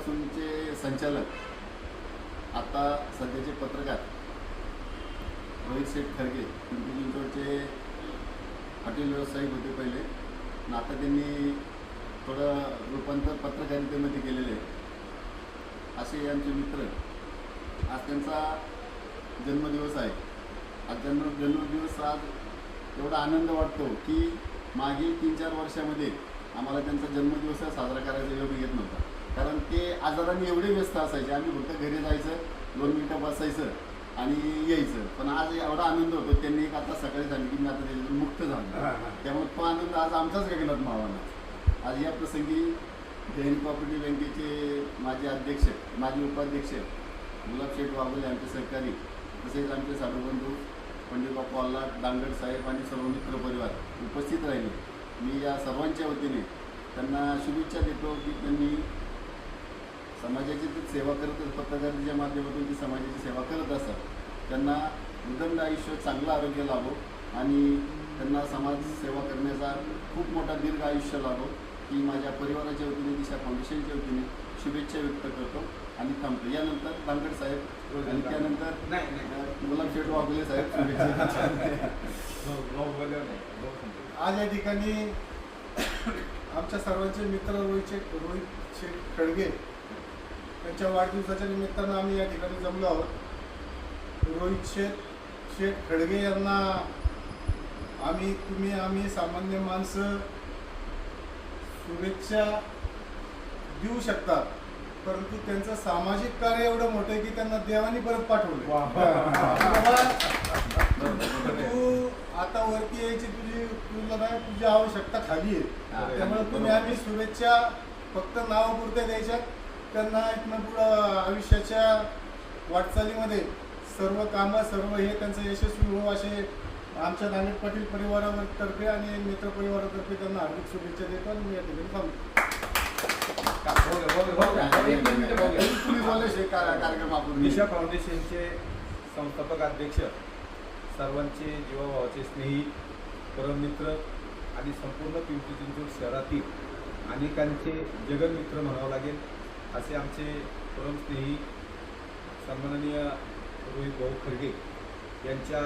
पासूनचे संचालक आता सध्याचे पत्रकार रोहित शेठ खरगे पिंपरी चिंचवडचे हॉटेल व्यावसायिक होते पहिले. आणि आता त्यांनी थोडं रूपांतर पत्रकारितेमध्ये केलेले आहे. असे आमचे मित्र आज त्यांचा जन्मदिवस आहे. आज जन्म जन्मदिवस आज एवढा आनंद वाटतो की मागील तीन चार वर्षामध्ये आम्हाला त्यांचा जन्मदिवस साजरा करायचा योग येत नव्हता. कारण ते आजाराने एवढे व्यस्त असायचे आम्ही फक्त घरी जायचं दोन मिनटं बसायचं आणि यायचं. पण आज एवढा आनंद होतो त्यांनी एक आता सकाळी सांगितलं की मी आता त्याच्यातून मुक्त झालो. त्यामुळे तो आनंद आज आमचाच गगनात मावाला आज या प्रसंगी जैन कॉपरेटिव्ह बँकेचे माजी अध्यक्ष माजी उपाध्यक्ष गुलाब शेठ वाघोले आमचे सहकारी तसेच आमचे साधूबंधू पंडित बाप्पू दांगड साहेब आणि सर्व मित्र परिवार उपस्थित राहिले. मी या सर्वांच्या वतीने त्यांना शुभेच्छा देतो की त्यांनी समाजाची ते सेवा करत पत्रकारितेच्या माध्यमातून ती समाजाची सेवा करत असतात त्यांना उदंड आयुष्य चांगलं आरोग्य लाभो आणि त्यांना समाज सेवा करण्याचा खूप मोठा दीर्घ आयुष्य लाभो. ही माझ्या परिवाराच्या वतीने दिशा फाउंडेशनच्या वतीने शुभेच्छा व्यक्त करतो आणि थांबतो. यानंतर दांगड साहेब आणि त्यानंतर अं, गुलाब शेठ वाघोले साहेब शुभेच्छा आज या ठिकाणी आमच्या सर्वांचे मित्र रोहित शेठ रोहित शेठ खडगे यांच्या वाढदिवसाच्या निमित्तानं आम्ही या ठिकाणी जमलो आहोत. रोहित शेठ शेठ खडगे यांना आम्ही तुम्ही आम्ही सामान्य माणसं शुभेच्छा देऊ शकतात परंतु त्यांचं सामाजिक कार्य एवढं मोठं आहे की त्यांना देवानी परत पाठवलं तू आता वरती यायची तुझी तुला नाही तुझी आवश्यकता खाली आहे. त्यामुळे तुम्ही आम्ही शुभेच्छा फक्त नावापुरत्या द्यायच्या त्यांना इथनं पुढं आयुष्याच्या वाटचालीमध्ये सर्व कामं सर्व हे त्यांचं यशस्वी हो असे आमच्या नागेश पाटील परिवारातर्फे आणि मित्र परिवारातर्फे त्यांना हार्दिक शुभेच्छा देतो आणि मी या ठिकाणी थांबतो. निशा फाउंडेशनचे संस्थापक अध्यक्ष सर्वांचे जीवाभावाचे स्नेही परममित्र आणि संपूर्ण पिंपरी चिंचवड शहरातील अनेकांचे जगनमित्र म्हणावं लागेल. असे आमचे परमस्नेही सन्माननीय रोहित भाऊ खरगे यांच्या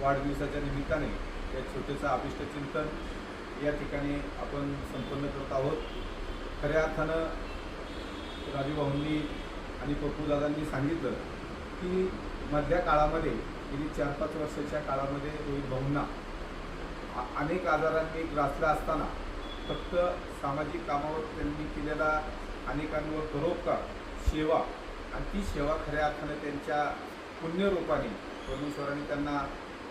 वाढदिवसाच्या निमित्ताने या छोटेचं अभिष्टचिंतन या ठिकाणी आपण संपन्न करत आहोत. खऱ्या अर्थानं राजूभाऊंनी आणि पप्पूदादांनी सांगितलं की मधल्या काळामध्ये गेली चार पाच वर्षाच्या काळामध्ये रोहित भाऊंना अनेक आजारांनी ग्रासला असताना फक्त सामाजिक कामावर त्यांनी केलेला अनेकांवर परोपकार सेवा आणि ती सेवा खऱ्या अर्थानं त्यांच्या पुण्यरूपाने परमेश्वराने त्यांना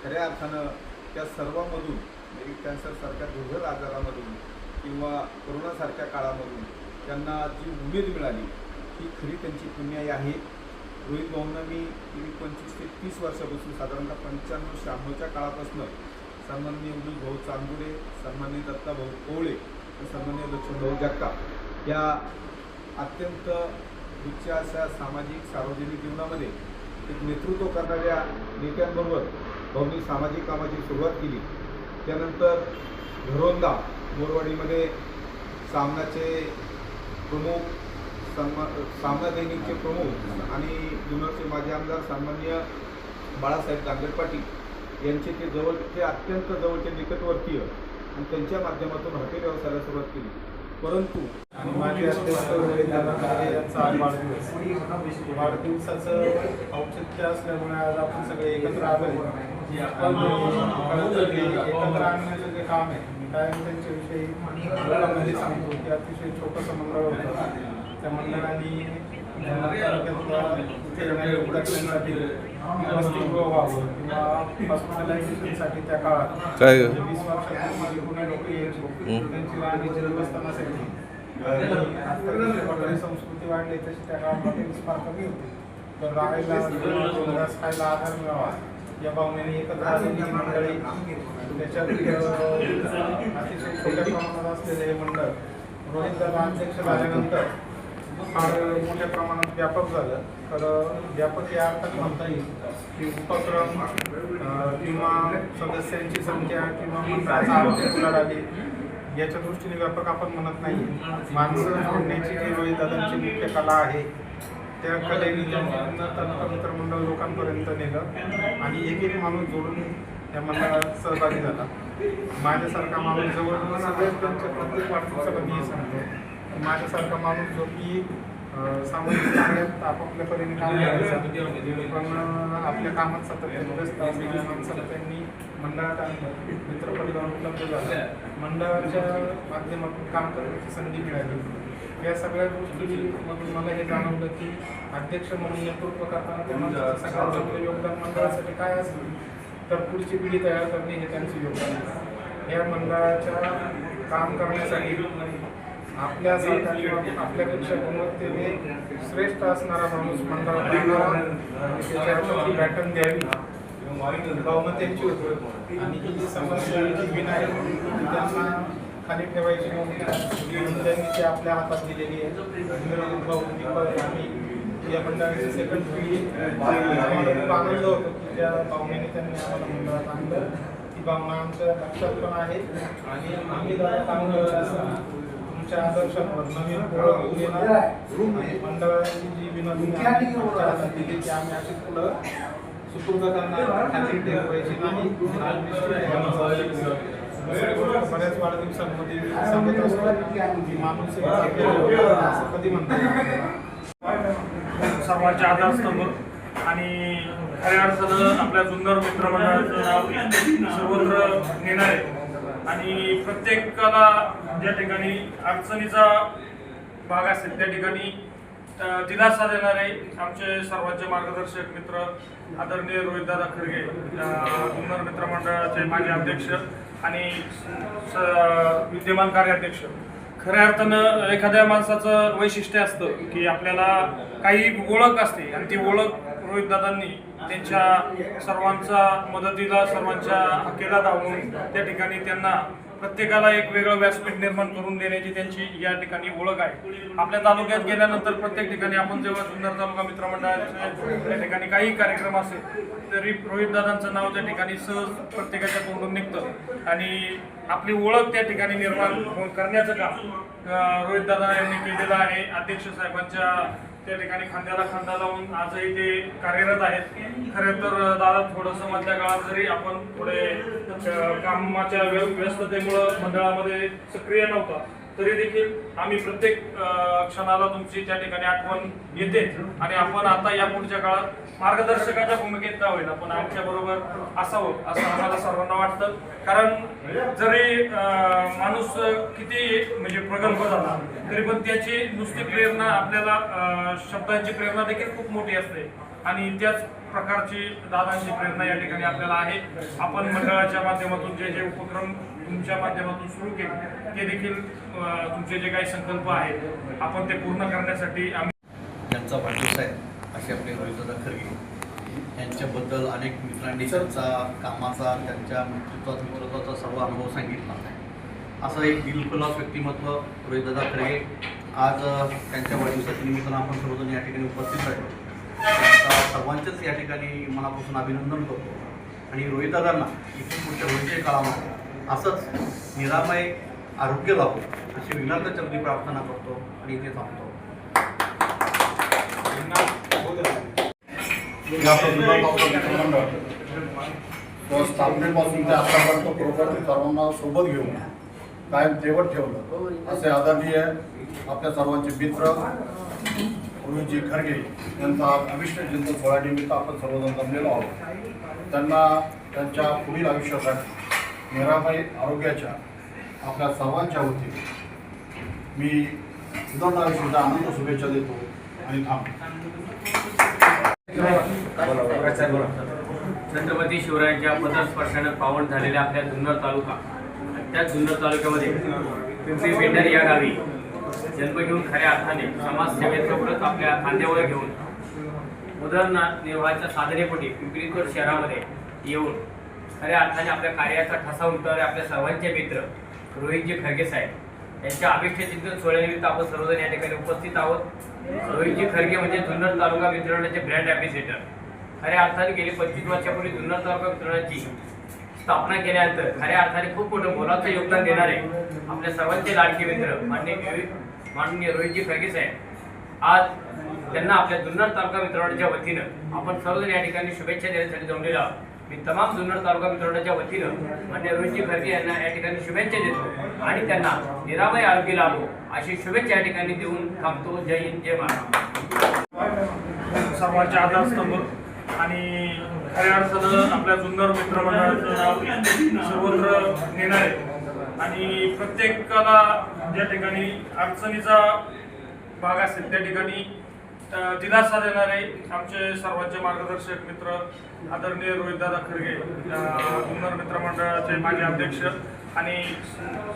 खऱ्या अर्थानं त्या सर्वांमधून म्हणजे कॅन्सरसारख्या दुर्धर आजारामधून किंवा कोरोनासारख्या काळामधून त्यांना जी उमेद मिळाली ही खरी त्यांची पुण्याई आहे. रोहित भाऊंना मी गेली पंचवीस ते तीस वर्षापासून साधारणतः पंच्याण्णव शहाण्णवच्या काळापासून सन्मान्य उदय भाऊ चांदुरे सन्मान्य दत्ता भाऊ कोवळे सन्मान्य सन्माननीय लक्ष्मण भाऊ जगताप या अत्यंत उच्च अशा सामाजिक सार्वजनिक जीवनामध्ये एक नेतृत्व करणाऱ्या नेत्यांबरोबर भाऊंनी सामाजिक कामाची सुरुवात केली. त्यानंतर घरोंदा मोरवाडीमध्ये सामनाचे प्रमुख सन्मा सामना दैनिकचे प्रमुख आणि जुन्नरचे माजी आमदार सन्मान्य बाळासाहेब दांगड पाटील यांचे ते जवळचे अत्यंत जवळचे निकटवर्तीय आणि त्यांच्या माध्यमातून हॉटेल व्यवसायाला सुरुवात केली. परंतु आणि अध्यक्ष यांचा आज वाढदिवस वाढदिवसाचं औचित्य असल्यामुळे आज आपण सगळे एकत्र आलोय. एकत्र आणण्याचं जे काम आहे मी काय त्यांच्याविषयी मंडळामध्ये सांगतो की अतिशय छोटंसं मंडळ होतं. त्या मंडळाने येणाऱ्या व्हावं किंवा हॉस्पिटलायझेशनसाठी त्या काळात काय ग? वीस वर्षापूर्वी कोणी लोक यायचे त्यांची राहण्याची व्यवस्था नसायची आणि आता जशी हॉटेल संस्कृती वाढली तशी त्या काळात हॉटेल्स फार कमी होते तर राहायला घास खायला आधार मिळावा या भावनेने एकत्र आलेली ही मंडळी त्याच्यात अं, अतिशय छोट्या प्रमाणात असलेले हे मंडळ रोहित दादा अध्यक्ष झाल्यानंतर फार मोठ्या प्रमाणात व्यापक झालं. तर व्यापक या अर्थात म्हणता येईल की उपक्रम किंवा सदस्यांची संख्या किंवा मंडळाचा आरोग्य याच्या दृष्टीने व्यापक आपण म्हणत नाही. माणसं जोडण्याची जी रोहित दादांची मुख्य कला आहे त्या कलेने त्यांनी तंत्र मंडळ लोकांपर्यंत नेलं आणि एक एक माणूस जोडून त्या मंडळात सहभागी झाला. माझ्यासारखा माणूस जवळ सगळ्यात त्यांच्या प्रत्येक वाढदिवसाला सांगतो. माझ्यासारखा माणूस जो की सामाजिक कार्यात आपापल्या परीने काम करायचा. पण आपल्या कामात सातत्याने व्यस्त असलेल्या माणसाला त्यांनी मंडळात आणलं मित्रपरिवार उपलब्ध झाला. मंडळाच्या माध्यमातून काम करण्याची संधी मिळाली. या सगळ्या गोष्टीमधून मला हे जाणवलं की अध्यक्ष म्हणून नेतृत्व करताना त्या माणसाचं सगळ्यात चांगलं योगदान मंडळासाठी काय असेल? तर पुढची पिढी तयार करणे हे त्यांचं योगदान आहे. या मंडळाच्या काम करण्यासाठी आपल्यासारखा किंवा आपल्यापेक्षा गुणवत्तेने श्रेष्ठ असणारा माणूस मंडळात आणावा बॅटन द्यावी. होती. आणि ही जी समस्या आहे त्यांना खाली ठेवायची नव्हती. त्यांनी ती आपल्या हातात दिलेली आहे. भाऊ दीपक आम्ही या मंडळाची सेकंड पिढी. आनंद होतो की त्या भावनेने त्यांनी आम्हाला मंडळात आणलं. ती भावना आमच्या लक्षात पण आहे. आणि आम्ही जरा चांगलं तुमच्या आदर्शांवर नवीन येणार. आणि मंडळाची जी विनोदी आमच्या हातात दिली ती आम्ही अशीच पुढं सुपूर्द करणार खात्री ठेवायची नाही बऱ्याच वाढदिवसांमध्ये मी सांगत असतो. की माणूस असं कधी म्हणता येत नाही. सर्वांचे आधारस्तंभ आणि खऱ्या अर्थानं आपल्या जुन्नर मित्रमंडळाचं नाव सर्वत्र नेणार आहे. आणि प्रत्येकाला ज्या ठिकाणी अडचणीचा भाग असेल त्या ठिकाणी दिलासा देणारे आमचे सर्वांचे मार्गदर्शक मित्र आदरणीय रोहितदादा खरगे अ, जुन्नर मित्रमंडळाचे माजी अध्यक्ष आणि स- विद्यमान कार्याध्यक्ष. खऱ्या अर्थानं एखाद्या माणसाचं वैशिष्ट्य असतं की आपल्याला काही ओळख असते आणि ती ओळख रोहितदादांनी त्यांच्या सर्वांचा मदतीला सर्वांच्या हकेला धावून त्या ठिकाणी त्यांना प्रत्येकाला एक वेगळं व्यासपीठ निर्माण करून देण्याची त्यांची या ठिकाणी ओळख आहे. आपल्या तालुक्यात गेल्यानंतर प्रत्येक ठिकाणी आपण जेव्हा जुन्नर तालुका मित्रमंडळाचे त्या ठिकाणी काही कार्यक्रम असेल तरी रोहितदादांचं नाव त्या ठिकाणी सहज प्रत्येकाच्या तोंडून निघतं. आणि आपली ओळख त्या ठिकाणी निर्माण करण्याचं काम रोहितदादा यांनी केलेलं आहे. अध्यक्ष साहेबांच्या त्या ठिकाणी खांद्याला खांदा लावून आजही ते कार्यरत आहेत. खरे तर दादा थोडंसं मधल्या काळात जरी आपण थोडे कामाच्या व्य- व्यस्ततेमुळं मंडळामध्ये सक्रिय नव्हता तरी देखील आम्ही प्रत्येक क्षणाला तुमची त्या ठिकाणी आठवण येते आणि आपण आता या पुढच्या काळात मार्गदर्शकाच्या भूमिकेत का होईल पण आमच्या बरोबर असावं असं आम्हाला सर्वांना वाटतं. कारण जरी माणूस किती म्हणजे प्रगल्भ झाला तरी पण त्याची नुसती प्रेरणा आपल्याला शब्दांची प्रेरणा देखील खूप मोठी असते. आणि त्याच प्रकारची दादांची प्रेरणा या ठिकाणी आपल्याला आहे. आपण मंडळाच्या माध्यमातून जे जे उपक्रम तुमच्या माध्यमातून सुरू केली ते देखील तुमचे जे काही संकल्प आहेत आपण ते पूर्ण करण्यासाठी आम्ही त्यांचा वाढदिवस आहे असे आपले रोहितदादा खरगे. यांच्याबद्दल अनेक मित्रांनी त्यांचा कामाचा त्यांच्या नेतृत्वात मित्रत्वाचा सर्व अनुभव सांगितला. असं एक दिलखुलास व्यक्तिमत्व रोहितदादा खरगे. आज त्यांच्या वाढदिवसाच्या निमित्तानं आपण सर्वजण या ठिकाणी उपस्थित राहिलो त्यांचा सर्वांचेच या ठिकाणी मनापासून अभिनंदन करतो. आणि रोहितदादांना इथून पुढच्या भविष्य काळामध्ये असंच निरामय आरोग्य लाभो अशी विनंत चरणी प्रार्थना करतो आणि इथे थांबतो. तो स्थापनेपासून ते आतापर्यंत बरोबर सर्वांना सोबत घेऊन कायम तेवट ठेवलं. असे आदरणीय आपल्या सर्वांचे मित्र गुरुजी खरगे यांचा अभिष्ट अविष्ट जयंती सोहळ्यानिमित्त आपण सर्वजण जमलेलो आहोत. त्यांना त्यांच्या पुढील आयुष्यासाठी निरामय आरोग्याच्या आपल्या सर्वांच्या वतीने मी सुधारणा सुद्धा आनंद शुभेच्छा देतो आणि थांबतो. छत्रपती शिवरायांच्या पदस्पर्शानं पावन झालेल्या आपल्या जुन्नर तालुका त्या जुन्नर तालुक्यामध्ये पिंपरी पेंढर या गावी जन्म घेऊन खऱ्या अर्थाने समाजसेवेचं व्रत आपल्या खांद्यावर घेऊन उदरनिर्वाहाच्या साधनेपोटी पिंपरीकर शहरामध्ये येऊन खऱ्या अर्थाने आपल्या कार्याचा ठसा उमटवणारे आपल्या सर्वांचे मित्र रोहितजी खरगे साहेब. यांच्या अभिष्ट चिंतन सोहळ्यानिमित्त आपण सर्वजण या ठिकाणी उपस्थित आहोत. रोहितजी खरगे म्हणजे जुन्नर तालुका वितरणाचे ब्रँड ॲम्बेसेडर खऱ्या अर्थाने गेली पंचवीस वर्षापूर्वी जुन्नर तालुका वितरणाची स्थापना केल्यानंतर खऱ्या अर्थाने खूप मोठं मोलाचं योगदान देणारे आपल्या सर्वांचे लाडके मित्र माननीय माननीय रोहितजी खरगे साहेब. आज त्यांना आपल्या जुन्नर तालुका वितरणाच्या वतीनं आपण सर्वजण या ठिकाणी शुभेच्छा देण्यासाठी जमलेलो आहोत. मी तमाम जुन्नर तालुका वितरणाच्या वतीनं मान्य रोहितजी खरगे यांना या ठिकाणी शुभेच्छा देतो आणि त्यांना निरामय आरोग्य लाभो अशी शुभेच्छा या ठिकाणी देऊन थांबतो. जय हिंद जय महाराष्ट्र. सर्वांचे आधारस्तंभ आणि खऱ्या अर्थानं आपल्या जुन्नर मित्रमंडळाचं नाव सर्वत्र नेणारे आणि प्रत्येकाला ज्या ठिकाणी अडचणीचा भाग असेल त्या ठिकाणी दिलासा देणारे आमचे सर्वांचे मार्गदर्शक मित्र आदरणीय रोहितदादा खरगे अ, जुन्नर मित्रमंडळाचे माजी अध्यक्ष आणि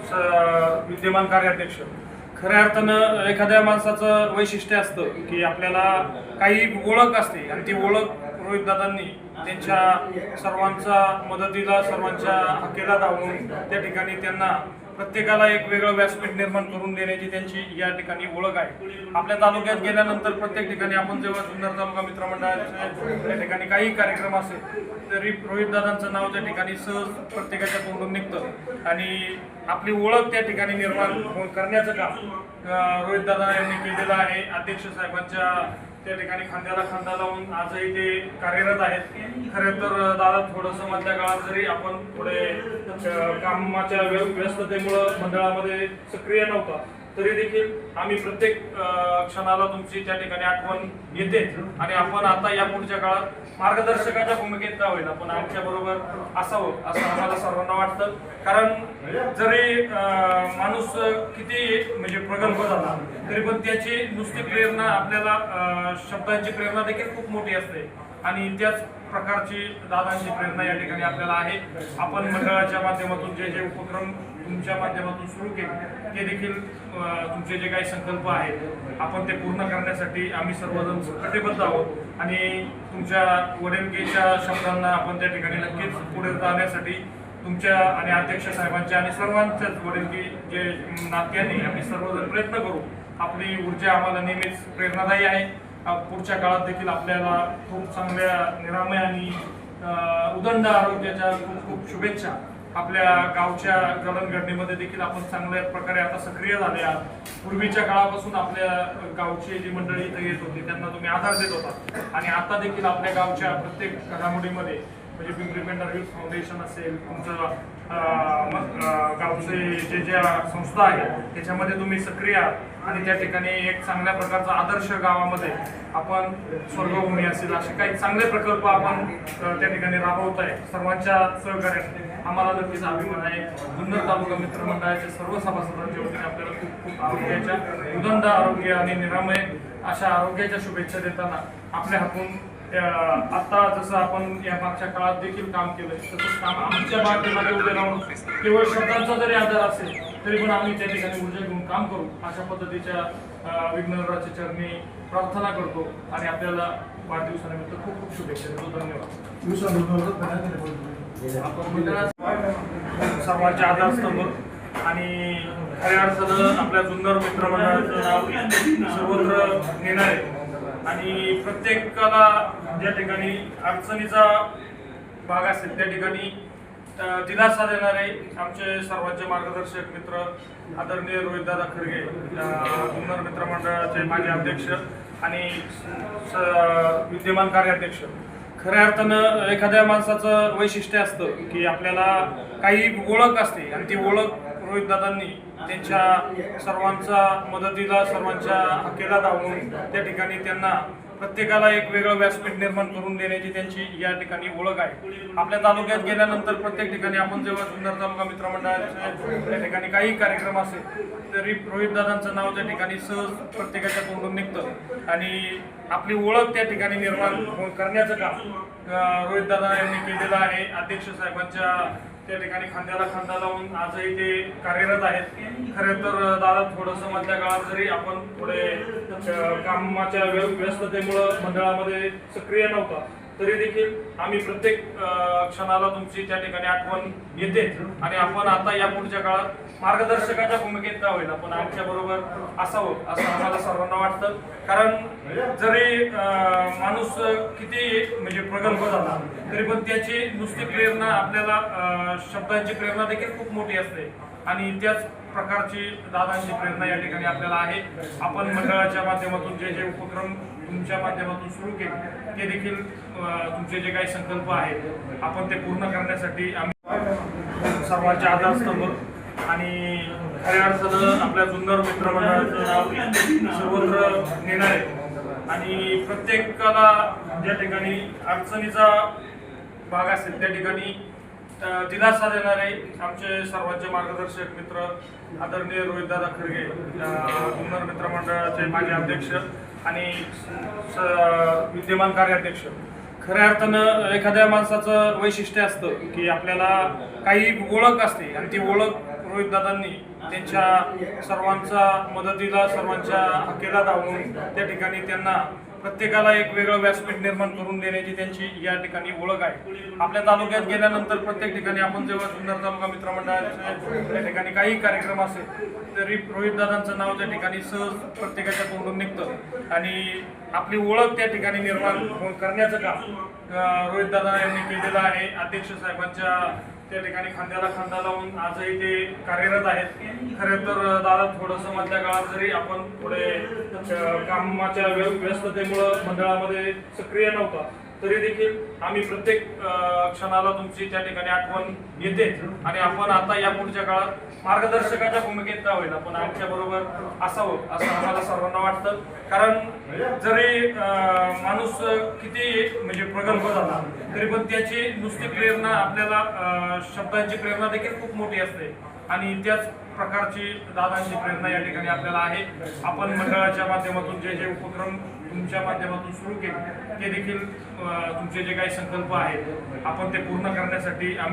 स- विद्यमान कार्याध्यक्ष. खऱ्या अर्थानं एखाद्या माणसाचं वैशिष्ट्य असतं की आपल्याला काही ओळख असते आणि ती ओळख रोहितदादांनी त्यांच्या सर्वांचा मदतीला सर्वांच्या हकेला धावून त्या ठिकाणी त्यांना प्रत्येकाला एक वेगळं व्यासपीठ निर्माण करून देण्याची त्यांची या ठिकाणी ओळख आहे. आपल्या तालुक्यात गेल्यानंतर प्रत्येक ठिकाणी आपण जेव्हा जुन्नर तालुका मित्रमंडळाचे त्या ठिकाणी काही कार्यक्रम असेल तरी रोहितदादांचं नाव त्या ठिकाणी सहज प्रत्येकाच्या तोंडून निघतं. आणि आपली ओळख त्या ठिकाणी निर्माण हो- करण्याचं काम रोहितदादा यांनी केलेलं आहे. अध्यक्ष साहेबांच्या त्या ठिकाणी खांद्याला खांदा लावून आजही ते कार्यरत आहेत. खरं तर दादा थोडंसं मधल्या काळात जरी आपण थोडे कामाच्या व्य- व्यस्ततेमुळं मंडळामध्ये सक्रिय नव्हता तरी देखील आम्ही प्रत्येक क्षणाला तुमची त्या ठिकाणी आठवण येते आणि आपण आता या पुढच्या काळात मार्गदर्शकाच्या भूमिकेत का होईल आपण आमच्या बरोबर असावं असं आम्हाला सर्वांना वाटतं. कारण जरी माणूस किती म्हणजे प्रगल्भ झाला तरी पण त्याची नुसती प्रेरणा आपल्याला शब्दांची प्रेरणा देखील खूप मोठी असते. आणि त्याच प्रकारची दादांची प्रेरणा या ठिकाणी आपल्याला आहे. आपण मंडळाच्या माध्यमातून जे जे उपक्रम तुमच्या माध्यमातून सुरू केले ते देखील तुमचे जे काही संकल्प आहेत आपण ते पूर्ण करण्यासाठी आम्ही सर्वजण कटिबद्ध आहोत. आणि तुमच्या वडीलकीच्या शब्दांना आपण त्या ठिकाणी नक्कीच पुढे जाण्यासाठी तुमच्या आणि अध्यक्ष साहेबांच्या आणि सर्वांच्याच वडीलकी जे नात्याने आम्ही सर्वजण प्रयत्न करू. आपली ऊर्जा आम्हाला नेहमीच प्रेरणादायी आहे. पुढच्या काळात देखील आपल्याला खूप चांगल्या निरामय आणि उदंड आरोग्याच्या खूप खूप शुभेच्छा. आपल्या गावच्या जडणघडणीमध्ये देखील आपण चांगल्या प्रकारे आता सक्रिय झाले आहात. पूर्वीच्या काळापासून आपल्या गावची जी मंडळी इथं येत होती त्यांना तुम्ही आधार देत होता. आणि आता देखील आपल्या गावच्या प्रत्येक घडामोडीमध्ये म्हणजे पिंपरी पेंढर फाउंडेशन असेल तुमचं गावचे जे ज्या संस्था आहेत त्याच्यामध्ये तुम्ही सक्रिय आहात. आणि त्या ठिकाणी एक चांगल्या प्रकारचा आदर्श गावामध्ये आपण स्वर्गभूमी असेल असे काही चांगले प्रकल्प आपण त्या ठिकाणी राबवत आहे सर्वांच्या सहकार्याने. आम्हाला नक्कीच अभिमान आहे. जुन्नर तालुका मित्र सर्व सभासदांच्या वतीने आपल्याला खूप खूप आरोग्याच्या उदंड आरोग्य आणि निरामय अशा आरोग्याच्या शुभेच्छा देताना आपल्या हातून अं, आता जसं आपण या मागच्या काळात देखील काम केलं तसंच काम आमच्या माध्यमाने उभे राहून केवळ शब्दांचा जरी आधार असेल तरी पण आम्ही त्या ठिकाणी ऊर्जा घेऊन काम करू. अशा पद्धतीच्या अं, विघ्नराच्या चरणी प्रार्थना करतो आणि आपल्याला वाढदिवसानिमित्त खूप खूप शुभेच्छा देतो. धन्यवाद. सर्वांचे आधारस्तंभ आणि खऱ्या अर्थानं आपल्या जुन्नर मित्रमंडळाचं नाव सर्वत्र नेणारे आणि प्रत्येकाला ज्या ठिकाणी अडचणीचा भाग असेल त्या ठिकाणी दिलासा देणारे आमचे सर्वांचे मार्गदर्शक मित्र आदरणीय रोहितदादा खरगे अ, मित्र मंडळाचे माजी अध्यक्ष आणि स- विद्यमान कार्याध्यक्ष. खऱ्या अर्थानं एखाद्या माणसाचं वैशिष्ट्य असतं की आपल्याला काही ओळख असते आणि ती ओळख रोहितदादांनी त्यांच्या सर्वांचा मदतीला सर्वांच्या हकेला धावून त्या ठिकाणी त्यांना प्रत्येकाला एक वेगळं व्यासपीठ निर्माण करून देण्याची त्यांची या ठिकाणी ओळख आहे. आपल्या तालुक्यात गेल्यानंतर प्रत्येक ठिकाणी आपण जेव्हा सुंदर तालुका मित्रमंडळाच्या त्या ठिकाणी काही कार्यक्रम असेल तरी रोहित दादांचं नाव त्या ठिकाणी सहज प्रत्येकाच्या तोंडून निघतं. आणि आपली ओळख त्या ठिकाणी निर्माण करण्याचं काम रोहित दादा यांनी केलेलं आहे. अध्यक्ष साहेबांच्या त्या ठिकाणी खांद्याला खांदा लावून आजही ते कार्यरत आहेत. खरे तर दादा थोडंसं मधल्या काळात जरी आपण थोडे कामाच्या व्य- व्यस्ततेमुळं मंडळामध्ये सक्रिय नव्हता तरी देखील आम्ही प्रत्येक क्षणाला तुमची त्या ठिकाणी आठवण येते आणि आपण आता या पुढच्या काळात मार्गदर्शकाच्या भूमिकेत का होईल आपण आमच्या बरोबर असावं असं आम्हाला सर्वांना वाटतं. कारण जरी माणूस किती म्हणजे प्रगल्भ झाला तरी पण त्याची नुसती प्रेरणा आपल्याला शब्दांची प्रेरणा देखील खूप मोठी असते. आणि त्याच प्रकारची दादांची प्रेरणा या ठिकाणी आपल्याला आहे. आपण मंडळाच्या माध्यमातून जे जे उपक्रम तुमच्या माध्यमातून सुरू केली. ते देखील तुमचे जे काही संकल्प आहेत आपण ते पूर्ण करण्यासाठी आम्ही सर्वांचे आधारस्तंभ आणि खऱ्या अर्थानं आपल्या जुन्नर मित्रमंडळाचं नाव सर्वत्र नेणार आहे. आणि प्रत्येकाला ज्या ठिकाणी अडचणीचा भाग असेल त्या ठिकाणी दिलासा देणारे आमचे सर्वांचे मार्गदर्शक मित्र आदरणीय रोहितदादा खरगे जुन्नर मित्रमंडळाचे माजी अध्यक्ष आणि स- विद्यमान कार्याध्यक्ष. खऱ्या अर्थानं एखाद्या माणसाचं वैशिष्ट्य असतं की आपल्याला काही ओळख असते आणि ती ओळख रोहितदादांनी त्यांच्या सर्वांचा मदतीला सर्वांच्या हकेला धावून त्या ठिकाणी त्यांना प्रत्येकाला एक वेगळं व्यासपीठ निर्माण करून देण्याची त्यांची या ठिकाणी ओळख आहे. आपल्या तालुक्यात गेल्यानंतर प्रत्येक ठिकाणी आपण जेव्हा जुन्नर तालुका मित्रमंडळाच्या त्या ठिकाणी काही कार्यक्रम असेल तरी रोहित दादांचं नाव त्या ठिकाणी सहज प्रत्येकाच्या तोंडून निघतं. आणि आपली ओळख त्या ठिकाणी निर्माण करण्याचं काम रोहित दादा यांनी केलेलं आहे. अध्यक्ष साहेबांच्या त्या ठिकाणी खांद्याला खांदा लावून आजही ते कार्यरत आहेत. खरे तर दादा थोडंसं मधल्या काळात जरी आपण थोडे कामाच्या व्यस्ततेमुळं मंडळामध्ये सक्रिय नव्हता तरी देखील आम्ही प्रत्येक क्षणाला तुमची त्या ठिकाणी आठवण येते आणि आपण आता या पुढच्या काळात मार्गदर्शकाच्या भूमिकेत का होईल आपण आमच्या बरोबर असावं असं आम्हाला सर्वांना वाटतं. कारण जरी माणूस किती म्हणजे प्रगल्भ झाला तरी पण त्याची नुसती प्रेरणा आपल्याला शब्दांची प्रेरणा देखील खूप मोठी असते. आणि त्याच प्रकारची दादांची प्रेरणा या ठिकाणी आपल्याला आहे. आपण मंडळाच्या माध्यमातून जे जे उपक्रम तुमच्या माध्यमातून सुरू केले. ते देखील तुमचे जे काही संकल्प आहेत आपण ते पूर्ण करण्यासाठी आम्ही